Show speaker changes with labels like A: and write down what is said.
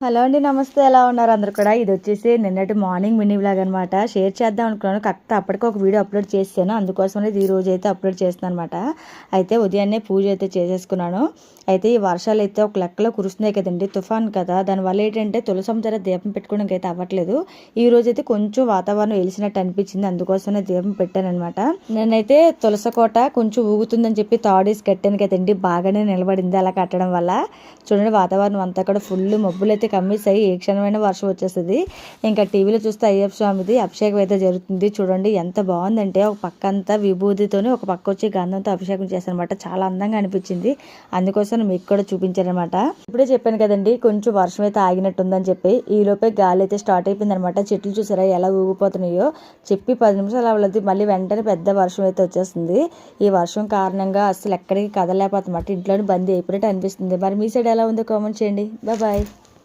A: Hello అండి నమస్తే. ఎలా ఉన్నారు అందరు కూడా? ఇది వచ్చేసి నిన్నటి మార్నింగ్ మినీ బ్లాగ్ అనమాట షేర్ చేద్దాం అనుకున్నాను. కాకపోతే అప్పటికి ఒక వీడియో అప్లోడ్ చేశాను అందుకోసం ఈ రోజు అయితే అప్లోడ్ చేస్తాను అనమాట అయితే ఉదయాన్నే పూజ అయితే చేసేసుకున్నాను. అయితే ఈ వర్షాలు అయితే ఒక లెక్కలో కురుస్తున్నాయి కదండి. తుఫాన్ కదా. దానివల్ల ఏంటంటే తులసం దగ్గర దీపం పెట్టుకోవడానికి అయితే అవ్వట్లేదు. ఈ రోజు అయితే కొంచెం వాతావరణం వెలిసినట్టు అనిపించింది. అందుకోసమే దీపం పెట్టాను అనమాట నేనైతే తులసకోట కొంచెం ఊగుతుందని చెప్పి తాడేసి కట్టాను కదండి. బాగానే నిలబడింది అలా కట్టడం వల్ల. చూడండి వాతావరణం అంతా కూడా ఫుల్. మబ్బులు అయితే అయ్యి ఏ క్షణమైన వర్షం వచ్చేస్తుంది. ఇంకా టీవీలో చూస్తే అయ్యప్ప స్వామిది అభిషేకం అయితే జరుగుతుంది. చూడండి ఎంత బాగుందంటే ఒక పక్క అంతా విభూతితోని ఒక పక్క వచ్చి గంధంతో అభిషేకం చేశారనమాట చాలా అందంగా అనిపించింది. అందుకోసం మీకు కూడా చూపించారనమాట ఇప్పుడే చెప్పాను కదండి కొంచెం వర్షం అయితే ఆగినట్టుందని చెప్పి ఈ లోపే గాలి అయితే స్టార్ట్ అయిపోయిందనమాట చెట్లు చూసారా ఎలా ఊగిపోతున్నాయో? చెప్పి పది నిమిషాలు అవ్వలేదు. మళ్ళీ వెంటనే పెద్ద వర్షం అయితే వచ్చేస్తుంది. ఈ వర్షం కారణంగా అసలు ఎక్కడికి కదలేకపోతున్నమాట ఇంట్లోనే బందీ అయిపోయినట్టు అనిపిస్తుంది. మరి మీ సైడ్ ఎలా ఉందో కామెంట్ చేయండి. బాయ్.